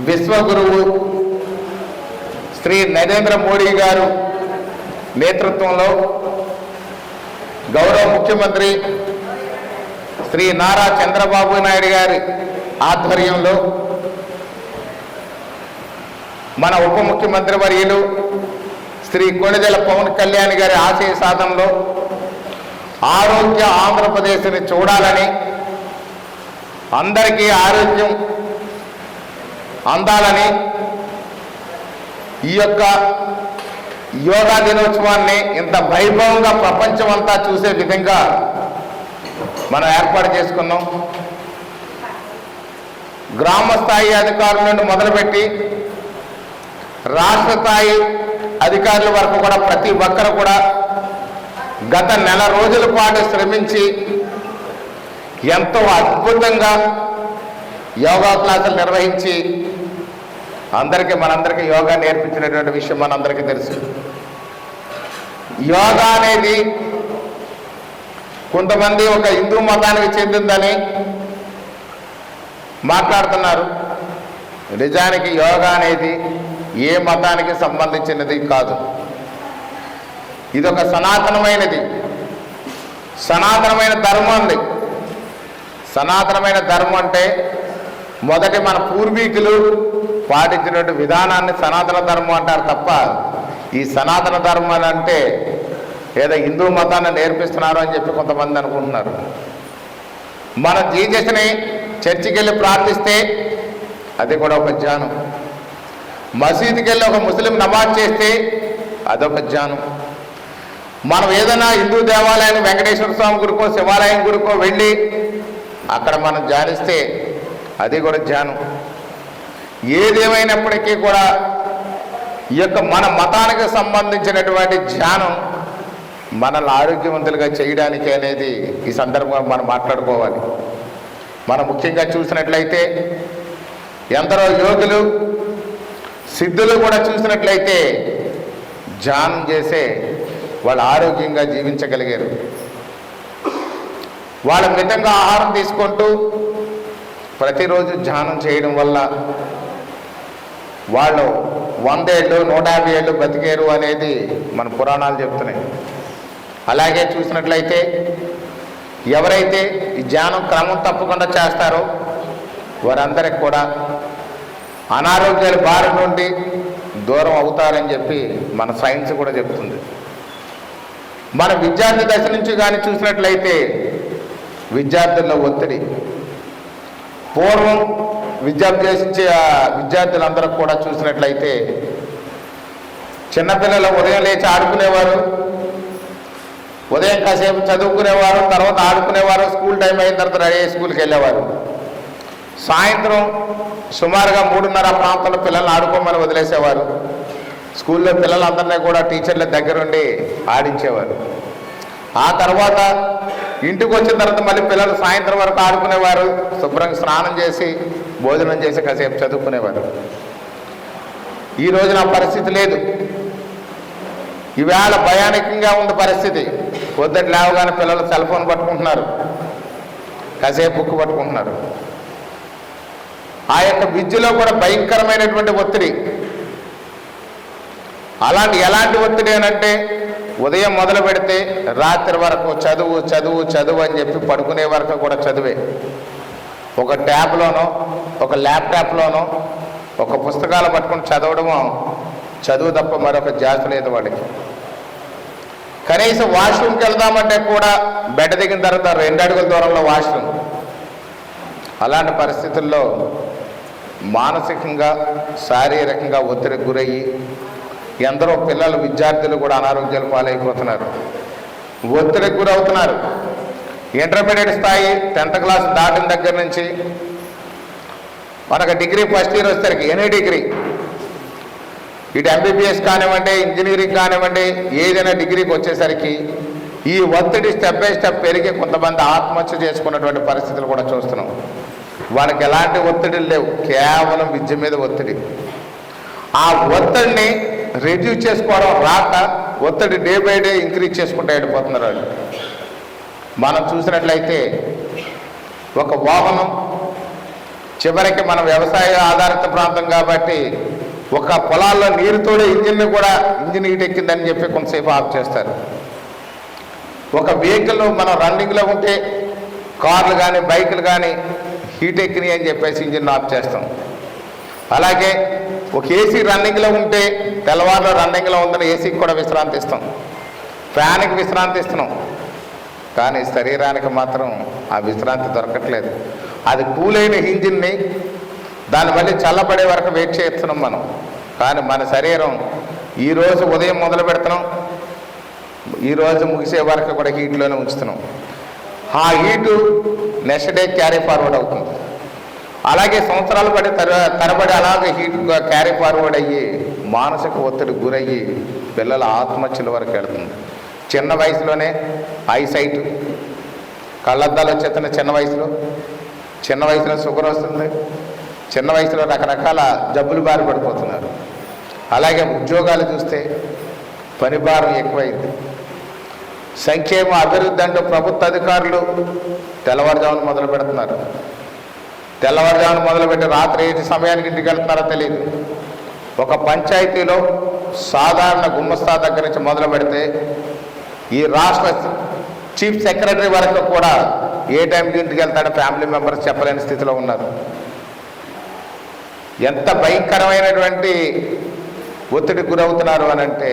విశ్వగురువు శ్రీ నరేంద్ర మోడీ గారు నేతృత్వంలో గౌరవ ముఖ్యమంత్రి శ్రీ నారా చంద్రబాబు నాయుడు గారి ఆధ్వర్యంలో మన ఉప ముఖ్యమంత్రి వర్యులు శ్రీ కొణిదెల పవన్ కళ్యాణ్ గారి ఆశయ సాధనలో ఆరోగ్య ఆంధ్రప్రదేశ్ని చూడాలని అందరికీ ఆరోగ్యం అందాలని ఈ యొక్క యోగా దినోత్సవాన్ని ఇంత వైభవంగా ప్రపంచం అంతా చూసే విధంగా మనం ఏర్పాటు చేసుకున్నాం. గ్రామ స్థాయి అధికారుల నుండి మొదలుపెట్టి రాష్ట్ర స్థాయి అధికారుల వరకు కూడా ప్రతి ఒక్కరు కూడా గత నెల రోజుల పాటు శ్రమించి ఎంతో అద్భుతంగా యోగా క్లాసులు నిర్వహించి అందరికీ మనందరికీ యోగా నేర్పించినటువంటి విషయం మనందరికీ తెలుసు. యోగా అనేది కొంతమంది ఒక హిందూ మతానికి చెందిందని మాట్లాడుతున్నారు. నిజానికి యోగా అనేది ఏ మతానికి సంబంధించినది కాదు. ఇది ఒక సనాతనమైనది. సనాతనమైన ధర్మం ఉంది సనాతనమైన ధర్మం అంటే మొదటి మన పూర్వీకులు పాటించినటువంటి విధానాన్ని సనాతన ధర్మం అంటారు తప్ప ఈ సనాతన ధర్మం అంటే ఏదో హిందూ మతాన్ని నేర్పిస్తున్నారు అని చెప్పి కొంతమంది అనుకుంటున్నారు. మనం జీజస్ని చర్చికి వెళ్ళి ప్రార్థిస్తే అది కూడా ఒక ధ్యానం మసీదుకి వెళ్ళి ఒక ముస్లిం నమాజ్ చేస్తే అదొక ధ్యానం మనం ఏదైనా హిందూ దేవాలయాన్ని వెంకటేశ్వర స్వామి గుడికో శివాలయం గుడికో వెళ్ళి అక్కడ మనం ధ్యానిస్తే అది కూడా ధ్యానం ఏదేమైనప్పటికీ కూడా ఈ యొక్క మన మతానికి సంబంధించినటువంటి ధ్యానం మనల్ని ఆరోగ్యవంతులుగా చేయడానికి అనేది ఈ సందర్భంగా మనం మాట్లాడుకోవాలి. మనం ముఖ్యంగా చూసినట్లయితే ఎందరో యోగులు సిద్ధులు కూడా చూసినట్లయితే ధ్యానం చేసే వాళ్ళు ఆరోగ్యంగా జీవించగలిగారు. వాళ్ళ మితంగా ఆహారం తీసుకుంటూ ప్రతిరోజు ధ్యానం చేయడం వల్ల వాళ్ళు వందేళ్ళు నూట యాభై ఏళ్ళు బతికేరు అనేది మన పురాణాలు చెప్తున్నాయి. అలాగే చూసినట్లయితే ఎవరైతే ఈ ధ్యానం క్రమం తప్పకుండా చేస్తారో వారందరికి కూడా అనారోగ్యాల బారి నుండి దూరం అవుతారని చెప్పి మన సైన్స్ కూడా చెప్తుంది. మన విద్యార్థి దశ నుంచి కానీ చూసినట్లయితే విద్యార్థుల్లో ఒత్తిడి. పూర్వం విద్యాభ్యసించే విద్యార్థులందరూ కూడా చూసినట్లయితే చిన్నపిల్లలు ఉదయం లేచి ఆడుకునేవారు ఉదయం కాసేపు చదువుకునేవారు తర్వాత ఆడుకునేవారు స్కూల్ టైం అయిన తర్వాత రెడీ స్కూల్కి వెళ్ళేవారు. సాయంత్రం సుమారుగా మూడున్నర ప్రాంతంలో పిల్లల్ని ఆడుకోమని వదిలేసేవారు. స్కూల్లో పిల్లలందరినీ కూడా టీచర్ల దగ్గరుండి ఆడించేవారు. ఆ తర్వాత ఇంటికి వచ్చిన తర్వాత మళ్ళీ పిల్లలు సాయంత్రం వరకు ఆడుకునేవారు శుభ్రంగా స్నానం చేసి భోజనం చేసి కాసేపు చదువుకునేవారు. ఈ రోజున ఆ పరిస్థితి లేదు. ఈవేళ భయానకంగా ఉంది పరిస్థితి. పొద్దుట లేవగానే పిల్లలు సెల్ ఫోన్ పట్టుకుంటున్నారు. కాసేపు బుక్ పట్టుకుంటున్నారు. ఆ యొక్క విద్యలో కూడా భయంకరమైనటువంటి ఒత్తిడి. అలాంటి ఎలాంటి ఒత్తిడి అంటే ఉదయం మొదలు పెడితే రాత్రి వరకు చదువు చదువు చదువు అని చెప్పి పడుకునే వరకు కూడా చదివే. ఒక ట్యాబ్లోనో ఒక ల్యాప్టాప్లోనో ఒక పుస్తకాలు పట్టుకుని చదవడం చదువు తప్ప మరొక జాతి లేదు వాడికి కనీసం వాష్రూమ్కి వెళ్దామంటే కూడా బెడ్ దిగిన తర్వాత రెండు అడుగుల దూరంలో వాష్రూమ్. అలాంటి పరిస్థితుల్లో మానసికంగా శారీరకంగా ఒత్తిడికి గురయ్యి ఎందరో పిల్లలు విద్యార్థులు కూడా అనారోగ్యాలు పాలైపోతున్నారు. ఒత్తిడికి గురవుతున్నారు. ఇంటర్మీడియట్ స్థాయి టెన్త్ క్లాస్ దాటిన దగ్గర నుంచి మనకు డిగ్రీ ఫస్ట్ ఇయర్ వచ్చేసరికి ఎనీ డిగ్రీ. ఇటు ఎంబీబీఎస్ కానివ్వండి ఇంజనీరింగ్ కానివ్వండి ఏదైనా డిగ్రీకి వచ్చేసరికి ఈ ఒత్తిడి స్టెప్ బై స్టెప్ పెరిగి కొంతమంది ఆత్మహత్య చేసుకున్నటువంటి పరిస్థితులు కూడా చూస్తున్నాం. వాళ్ళకి ఎలాంటి ఒత్తిడి లేవు. కేవలం విద్య మీద ఒత్తిడి. ఆ ఒత్తిడిని రెడ్యూస్ చేసుకోవడం రాక ఒత్తిడి డే బై డే ఇంక్రీజ్ చేసుకుంటూ వెళ్ళిపోతున్నారు వాళ్ళు. మనం చూసినట్లయితే ఒక వాహనం చివరికి మన వ్యవసాయ ఆధారిత ప్రాంతం కాబట్టి ఒక పొలాల్లో నీరుతోడే ఇంజిన్ కూడా ఇంజిన్ హీట్ ఎక్కిందని చెప్పి కొంతసేపు ఆఫ్ చేస్తారు. ఒక వెహికల్ మనం రన్నింగ్లో ఉంటే కార్లు కానీ బైకులు కానీ హీట్ ఎక్కినాయి అని చెప్పేసి ఇంజిన్ ఆఫ్ చేస్తాం. అలాగే ఒక ఏసీ రన్నింగ్లో ఉంటే తెల్లవారులో రన్నింగ్లో ఉందని ఏసీకి కూడా విశ్రాంతి ఇస్తాం. ఫ్యాన్కి విశ్రాంతి ఇస్తున్నాం. కానీ శరీరానికి మాత్రం ఆ విశ్రాంతి దొరకట్లేదు. అది కూలైన ఇంజిన్ని దాని మళ్ళీ చల్లబడే వరకు వెయిట్ చేస్తున్నాం మనం. కానీ మన శరీరం ఈరోజు ఉదయం మొదలు పెడుతున్నాం. ఈరోజు ముగిసే వరకు కూడా హీట్లోనే ఉంచుతున్నాం. ఆ heat next day carry forward అవుతుంది. అలాగే సంవత్సరాలు పడి తర తరబడి అలాగే హీట్ క్యారీ ఫార్వర్డ్ అయ్యి మానసిక ఒత్తిడి గురయ్యి పిల్లల ఆత్మహత్యల వరకు వెళ్తుంది చిన్న వయసులోనే ఐసైట్ కళ్ళద్దాలు వచ్చేస్తున్న చిన్న వయసులో. చిన్న వయసులో షుగర్ వస్తుంది. చిన్న వయసులో రకరకాల జబ్బులు బారి పడిపోతున్నారు. అలాగే ఉద్యోగాలు చూస్తే పని భారం ఎక్కువైంది. సంక్షేమ అభివృద్ధి అంటూ ప్రభుత్వ అధికారులు తెల్లవారుజామున మొదలు పెడుతున్నారు. తెల్లవారుజామున మొదలుపెట్టి రాత్రి ఏ సమయానికి ఇంటికి వెళ్తున్నారో తెలియదు ఒక పంచాయతీలో సాధారణ గుమ్మస్తా దగ్గర నుంచి మొదలు పెడితే ఈ రాష్ట్ర చీఫ్ సెక్రటరీ వరకు కూడా ఏ టైంకి ఇంటికి వెళ్తాడో ఫ్యామిలీ మెంబర్స్ చెప్పలేని స్థితిలో ఉన్నారు. ఎంత భయంకరమైనటువంటి ఒత్తిడి గురవుతున్నారు అని అంటే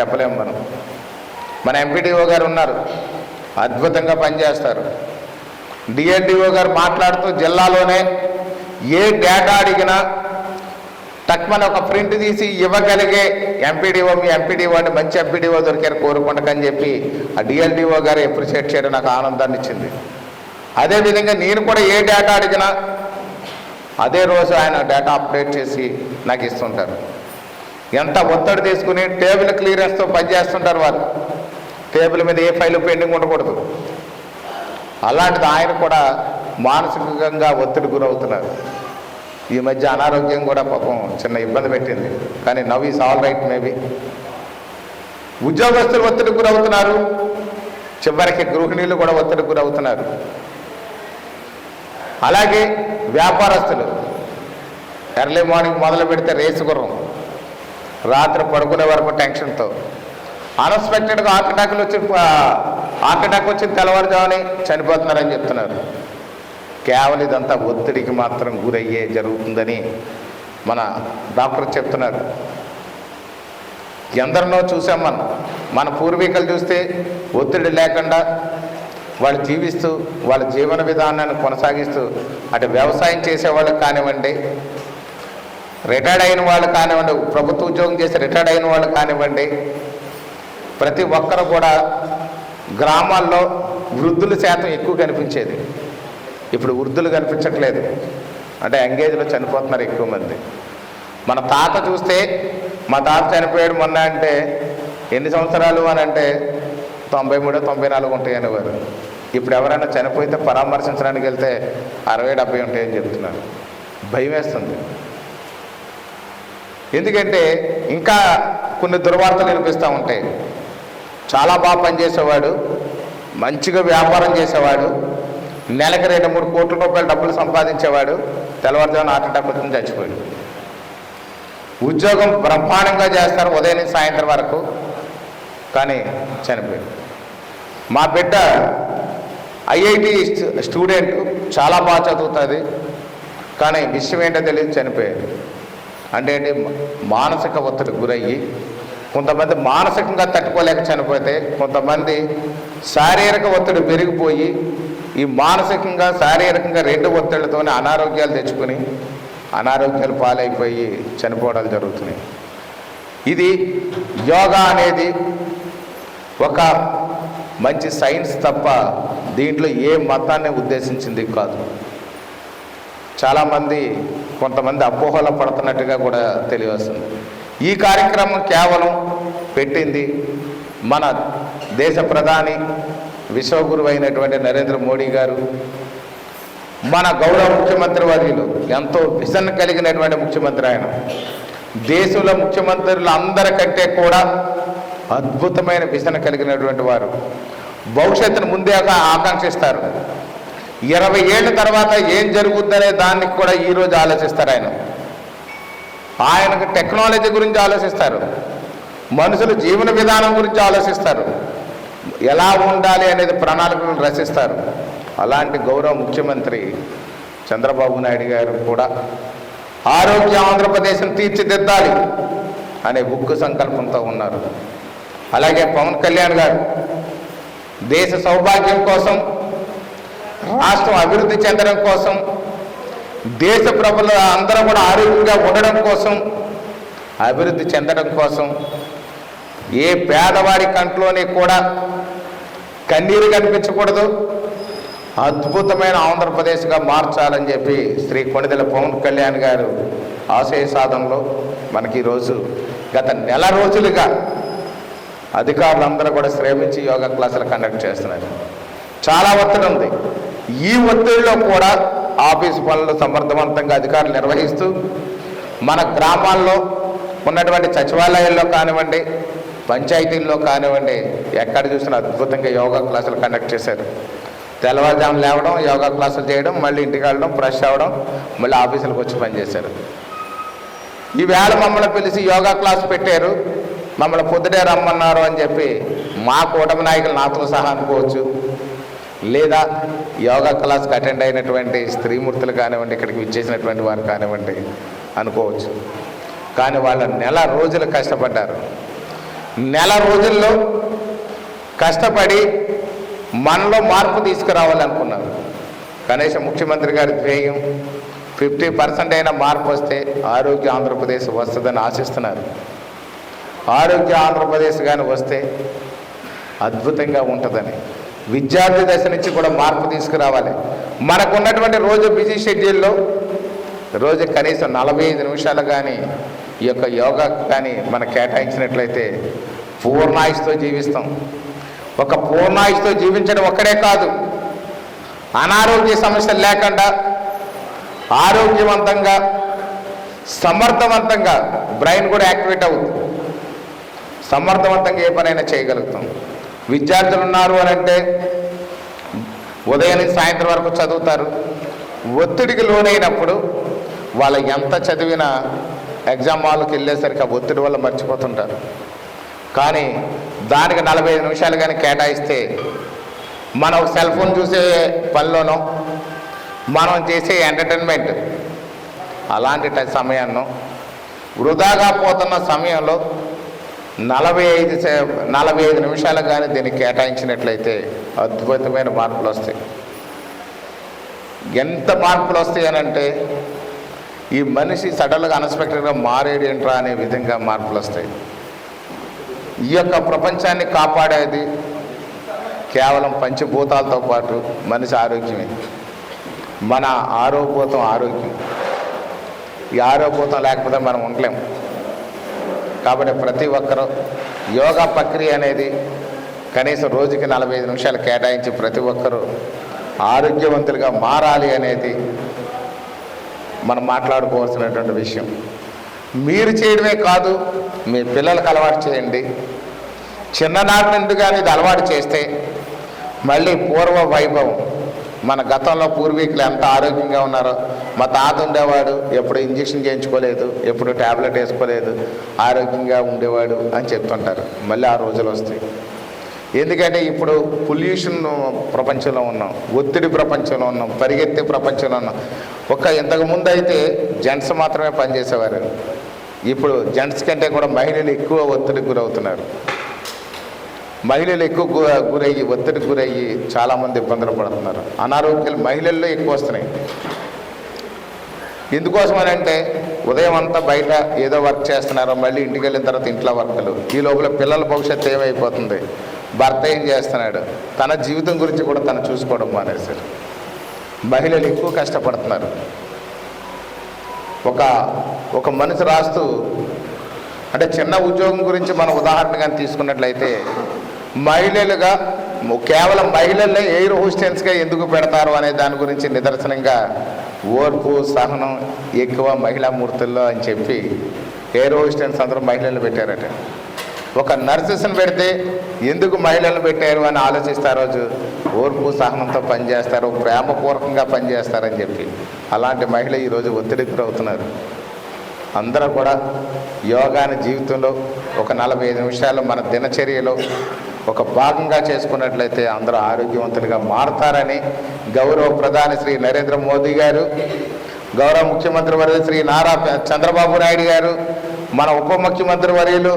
చెప్పలేము మనం. మన ఎంపీడీఓ గారు ఉన్నారు. అద్భుతంగా పనిచేస్తారు. డిఎన్డిఓ గారు మాట్లాడుతూ జిల్లాలోనే ఏ డేటా అడిగినా తక్కువని ఒక ప్రింట్ తీసి ఇవ్వగలిగే ఎంపీడీఓ మీ ఎంపీడీఓ అంటే మంచి ఎంపీడీఓ దొరికారు కోరుకుంటకని చెప్పి ఆ డిఎల్డిఓ గారు అప్రిషియేట్ చేయడం నాకు ఆనందాన్ని ఇచ్చింది. అదేవిధంగా నేను కూడా ఏ డేటా అడిగినా అదే రోజు ఆయన డేటా అప్డేట్ చేసి నాకు ఇస్తుంటారు. ఎంత ఒత్తిడి తీసుకుని టేబుల్ క్లియరెన్స్తో పనిచేస్తుంటారు వాళ్ళు. టేబుల్ మీద ఏ ఫైలు పెండింగ్ ఉండకూడదు. అలాంటిది ఆయన కూడా మానసికంగా ఒత్తిడి గురవుతున్నారు. ఈ మధ్య అనారోగ్యం కూడా పాపం చిన్న ఇబ్బంది పెట్టింది. కానీ now is all right maybe. ఉద్యోగస్తులు ఒత్తిడి గురవుతున్నారు. చివరికి గృహిణీలు కూడా ఒత్తిడి గురవుతున్నారు. అలాగే వ్యాపారస్తులు ఎర్లీ మార్నింగ్ మొదలు పెడితే రేసు గుర్రం రాత్రి పడుకునే వరకు టెన్షన్తో. అన్ఎక్స్పెక్టెడ్గా హార్ట్ అటాక్లు వచ్చి హార్ట్ అటాక్ వచ్చి తెల్లవారుజామని చనిపోతున్నారని చెప్తున్నారు. కేవలం ఇదంతా ఒత్తిడికి మాత్రం గురయ్యే జరుగుతుందని మన డాక్టర్ చెప్తున్నారు. ఎందరినో చూసాం మనం. మన పూర్వీకులు చూస్తే ఒత్తిడి లేకుండా వాళ్ళు జీవిస్తూ వాళ్ళ జీవన విధానాన్ని కొనసాగిస్తూ అటు వ్యవసాయం చేసేవాళ్ళు కానివ్వండి రిటైర్డ్ అయిన వాళ్ళు కానివ్వండి ప్రభుత్వ ఉద్యోగం చేసి రిటైర్డ్ అయిన వాళ్ళు కానివ్వండి ప్రతి ఒక్కరు కూడా గ్రామాల్లో వృద్ధుల శాతం ఎక్కువ కనిపించేది. ఇప్పుడు వృద్ధులు కనిపించట్లేదు. అంటే ఎంగేజ్లో చనిపోతున్నారు ఎక్కువ మంది. మన తాత చూస్తే మా తాత చనిపోయాడు మొన్న అంటే ఎన్ని సంవత్సరాలు అని అంటే తొంభై మూడో తొంభై నాలుగు ఉంటాయి అనేవారు ఇప్పుడు ఎవరైనా చనిపోతే పరామర్శించడానికి వెళ్తే అరవై డెబ్బై ఉంటాయని చెప్తున్నారు. భయం వేస్తుంది. ఎందుకంటే ఇంకా కొన్ని దుర్వార్తలు వినిపిస్తూ ఉంటాయి. చాలా బాగా పనిచేసేవాడు మంచిగా వ్యాపారం చేసేవాడు నెలకి రెండు మూడు కోట్ల రూపాయలు డబ్బులు సంపాదించేవాడు తెల్లవారుజామున హార్ట్ అటాక్ వచ్చింది చచ్చిపోయాడు. ఉద్యోగం బ్రహ్మాండంగా చేస్తారు ఉదయం నుంచి సాయంత్రం వరకు కానీ చనిపోయాడు. మా బిడ్డ ఐఐటి స్టూడెంట్ చాలా బాగా చదువుతుంది కానీ విషయం ఏంటో తెలియదు చనిపోయాడు. అంటే ఏంటి మానసిక ఒత్తిడి గురయ్యి కొంతమంది మానసికంగా తట్టుకోలేక చనిపోతే కొంతమంది శారీరక ఒత్తిడి పెరిగిపోయి ఈ మానసికంగా శారీరకంగా రెండు ఒత్తిడితోనే అనారోగ్యాలు తెచ్చుకొని అనారోగ్యాలు పాలైపోయి చనిపోవడాలు జరుగుతున్నాయి. ఇది యోగా అనేది ఒక మంచి సైన్స్ తప్ప దీంట్లో ఏ మతాన్ని ఉద్దేశించింది కాదు. చాలామంది కొంతమంది అపోహలో పడుతున్నట్టుగా కూడా తెలియవస్తుంది. ఈ కార్యక్రమం కేవలం పెట్టింది మన దేశ ప్రధాని విశ్వగురు అయినటువంటి నరేంద్ర మోడీ గారు మన గౌరవ ముఖ్యమంత్రి వర్యులు ఎంతో విజన్ కలిగినటువంటి ముఖ్యమంత్రి ఆయన. దేశంలో ముఖ్యమంత్రులు అందరికంటే కూడా అద్భుతమైన విజన్ కలిగినటువంటి వారు. భవిష్యత్తును ముందే ఆకాంక్షిస్తారు. ఇరవై ఏళ్ళ తర్వాత ఏం జరుగుద్దనే దానికి కూడా ఈరోజు ఆలోచిస్తారు ఆయన. ఆయనకు టెక్నాలజీ గురించి ఆలోచిస్తారు. మనుషులు జీవన విధానం గురించి ఆలోచిస్తారు. ఎలా ఉండాలి అనేది ప్రణాళికలు రచిస్తారు. అలాంటి గౌరవ ముఖ్యమంత్రి చంద్రబాబు నాయుడు గారు కూడా ఆరోగ్య ఆంధ్రప్రదేశ్ను తీర్చిదిద్దాలి అనే ఉక్కు సంకల్పంతో ఉన్నారు. అలాగే పవన్ కళ్యాణ్ గారు దేశ సౌభాగ్యం కోసం రాష్ట్రం అభివృద్ధి చెందడం కోసం దేశ ప్రజలు అందరూ కూడా ఆరోగ్యంగా ఉండడం కోసం అభివృద్ధి చెందడం కోసం ఏ పేదవాడి కంట్లోనే కూడా కన్నీరు కనిపించకూడదు. అద్భుతమైన ఆంధ్రప్రదేశ్గా మార్చాలని చెప్పి శ్రీ కొణిదెల పవన్ కళ్యాణ్ గారు ఆశయ సాధనలో మనకి ఈరోజు గత నెల రోజులుగా అధికారులందరూ కూడా శ్రమించి యోగా క్లాసులు కండక్ట్ చేస్తున్నారు. చాలా ఒత్తిడి ఉంది. ఈ ఒత్తిడిలో కూడా ఆఫీస్ పనులు సమర్థవంతంగా అధికారులు నిర్వహిస్తూ మన గ్రామాల్లో ఉన్నటువంటి సచివాలయాల్లో కానివ్వండి పంచాయతీల్లో కానివ్వండి ఎక్కడ చూసినా అద్భుతంగా యోగా క్లాసులు కండక్ట్ చేశారు. తెల్లవారుజాము లేవడం యోగా క్లాసులు చేయడం మళ్ళీ ఇంటికి వెళ్ళడం ఫ్రెష్ అవ్వడం మళ్ళీ ఆఫీసులకు వచ్చి పనిచేశారు ఈవేళ మమ్మల్ని పిలిచి యోగా క్లాస్ పెట్టారు. మమ్మల్ని పొద్దుటే రమ్మన్నారు అని చెప్పి మా కూటమి నాయకులు నాతో సహా అనుకోవచ్చు. లేదా యోగా క్లాస్కి అటెండ్ అయినటువంటి స్త్రీమూర్తులు కానివ్వండి ఇక్కడికి విచ్చేసినటువంటి వారు కానివ్వండి అనుకోవచ్చు. కానీ వాళ్ళ నెల రోజులు కష్టపడ్డారు. నెల రోజుల్లో కష్టపడి మనలో మార్పు తీసుకురావాలనుకున్నారు కనీసం ముఖ్యమంత్రి గారి ధ్యేయం ఫిఫ్టీ పర్సెంట్ అయినా మార్పు వస్తే ఆరోగ్య ఆంధ్రప్రదేశ్ వస్తుందని ఆశిస్తున్నారు. ఆరోగ్య ఆంధ్రప్రదేశ్ కానీ వస్తే అద్భుతంగా ఉంటుందని విద్యార్థి దశ నుంచి కూడా మార్పు తీసుకురావాలి. మనకు ఉన్నటువంటి రోజు బిజీ షెడ్యూల్లో రోజు కనీసం నలభై ఐదు నిమిషాలు కానీ ఈ యొక్క యోగా కానీ మనం కేటాయించినట్లయితే పూర్ణాయుస్తో జీవిస్తాం. ఒక పూర్ణాయుస్తో జీవించడం ఒక్కడే కాదు. అనారోగ్య సమస్యలు లేకుండా ఆరోగ్యవంతంగా సమర్థవంతంగా బ్రెయిన్ కూడా యాక్టివేట్ అవుతుంది. సమర్థవంతంగా ఏ పనైనా చేయగలుగుతాం. విద్యార్థులు ఉన్నారు అని అంటే ఉదయం సాయంత్రం వరకు చదువుతారు. ఒత్తిడికి లోనైనప్పుడు వాళ్ళు ఎంత చదివినా ఎగ్జామ్ హాల్కి వెళ్ళేసరికి ఆ ఒత్తిడి వల్ల మర్చిపోతుంటారు. కానీ దానికి నలభై ఐదు నిమిషాలు కానీ కేటాయిస్తే మనం సెల్ ఫోన్ చూసే పనిలోనో మనం చేసే ఎంటర్టైన్మెంట్ అలాంటి ట- సమయాన్ని వృధాగా పోతున్న సమయంలో నలభై ఐదు సే- నలభై ఐదు నిమిషాలు కానీ దీన్ని కేటాయించినట్లయితే అద్భుతమైన మార్పులు వస్తాయి. ఎంత మార్పులు వస్తాయనంటే ఈ మనిషి సడన్గా అన్ఎక్స్పెక్టెడ్గా మారేడు ఏంట్రా అనే విధంగా మార్పులు వస్తాయి. ఈ యొక్క ప్రపంచాన్ని కాపాడేది కేవలం పంచభూతాలతో పాటు మనిషి ఆరోగ్యమే. మన ఆరోగ్యభూతం ఆరోగ్యం. ఈ ఆరోగ్యభూతం లేకపోతే మనం ఉండలేం. కాబట్టి ప్రతి ఒక్కరూ యోగా ప్రక్రియ అనేది కనీసం రోజుకి నలభై ఐదు నిమిషాలు కేటాయించి ప్రతి ఒక్కరూ ఆరోగ్యవంతులుగా మారాలి అనేది మనం మాట్లాడుకోవాల్సినటువంటి విషయం. మీరు చేయడమే కాదు మీ పిల్లలకు అలవాటు చేయండి. చిన్ననాటి నుండి కానీ ఇది అలవాటు చేస్తే మళ్ళీ పూర్వ వైభవం. మన గతంలో పూర్వీకులు ఎంత ఆరోగ్యంగా ఉన్నారో మా తాత ఉండేవాడు ఎప్పుడు ఇంజక్షన్ చేయించుకోలేదు ఎప్పుడు ట్యాబ్లెట్ వేసుకోలేదు ఆరోగ్యంగా ఉండేవాడు అని చెప్తుంటారు. మళ్ళీ ఆ రోజులు వస్తాయి. ఎందుకంటే ఇప్పుడు పొల్యూషన్ ప్రపంచంలో ఉన్నాం ఒత్తిడి ప్రపంచంలో ఉన్నాం పరిగెత్తే ప్రపంచంలో ఉన్నాం. ఒక్క ఇంతకు ముందు అయితే జెంట్స్ మాత్రమే పనిచేసేవారు. ఇప్పుడు జెంట్స్ కంటే కూడా మహిళలు ఎక్కువ ఒత్తిడికి గురవుతున్నారు. మహిళలు ఎక్కువ గురయ్యి ఒత్తిడికి గురయ్యి చాలామంది ఇబ్బందులు పడుతున్నారు. అనారోగ్యాలు మహిళల్లో ఎక్కువ వస్తున్నాయి. ఎందుకోసం అని అంటే ఉదయం అంతా బయట ఏదో వర్క్ చేస్తున్నారు మళ్ళీ ఇంటికి వెళ్ళిన తర్వాత ఇంట్లో వర్కులు. ఈ లోపల పిల్లల భవిష్యత్తు ఏమైపోతుంది? భర్త ఏం చేస్తున్నాడు? తన జీవితం గురించి కూడా తను చూసుకోవడం మానేశారు. మహిళలు ఎక్కువ కష్టపడుతున్నారు. ఒక ఒక మనిషి రాస్తూ అంటే చిన్న ఉద్యోగం గురించి మనం ఉదాహరణగా తీసుకున్నట్లయితే మహిళలుగా కేవలం మహిళలే ఎయిర్ హోస్టెన్స్గా ఎందుకు పెడతారు అనే దాని గురించి నిదర్శనంగా ఓర్పు సహనం ఎక్కువ మహిళా మూర్తుల్లో అని చెప్పి ఎయిర్ హోస్టెన్స్ అందరూ మహిళలు పెట్టారట. ఒక నర్సెస్ని పెడితే ఎందుకు మహిళలు పెట్టారు అని ఆలోచిస్తే రోజు ఓర్పు సహనంతో పనిచేస్తారు ప్రేమపూర్వకంగా పనిచేస్తారని చెప్పి. అలాంటి మహిళ ఈరోజు ఒత్తిడికి గురవుతున్నారు అందరూ కూడా యోగాని జీవితంలో ఒక నలభై ఐదు నిమిషాలు మన దినచర్యలో ఒక భాగంగా చేసుకున్నట్లయితే అందరూ ఆరోగ్యవంతులుగా మారతారని గౌరవ ప్రధాని శ్రీ నరేంద్ర మోదీ గారు గౌరవ ముఖ్యమంత్రి వర్యులు శ్రీ నారా చంద్రబాబు నాయుడు గారు మన ఉప ముఖ్యమంత్రి వర్యులు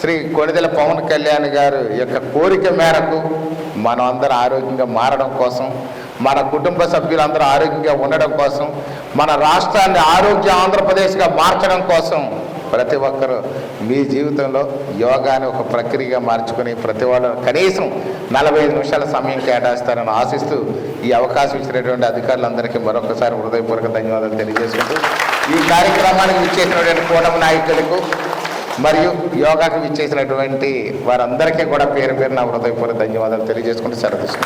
శ్రీ కొణిదెల పవన్ కళ్యాణ్ గారు యొక్క కోరిక మేరకు మనం అందరం ఆరోగ్యంగా మారడం కోసం మన కుటుంబ సభ్యులందరూ ఆరోగ్యంగా ఉండడం కోసం మన రాష్ట్రాన్ని ఆరోగ్య ఆంధ్రప్రదేశ్గా మార్చడం కోసం ప్రతి ఒక్కరూ మీ జీవితంలో యోగాని ఒక ప్రక్రియగా మార్చుకొని ప్రతి వాళ్ళు కనీసం నలభై ఐదు నిమిషాల సమయం కేటాయిస్తారని ఆశిస్తూ ఈ అవకాశం ఇచ్చినటువంటి అధికారులందరికీ మరొకసారి హృదయపూర్వక ధన్యవాదాలు తెలియజేసుకుంటూ ఈ కార్యక్రమానికి విచ్చేసినటువంటి కూటమి నాయకులకు మరియు యోగాకి విచ్చేసినటువంటి వారందరికీ కూడా పేరు పేరు నా హృదయపూర్వక ధన్యవాదాలు తెలియజేసుకుంటూ సెలవు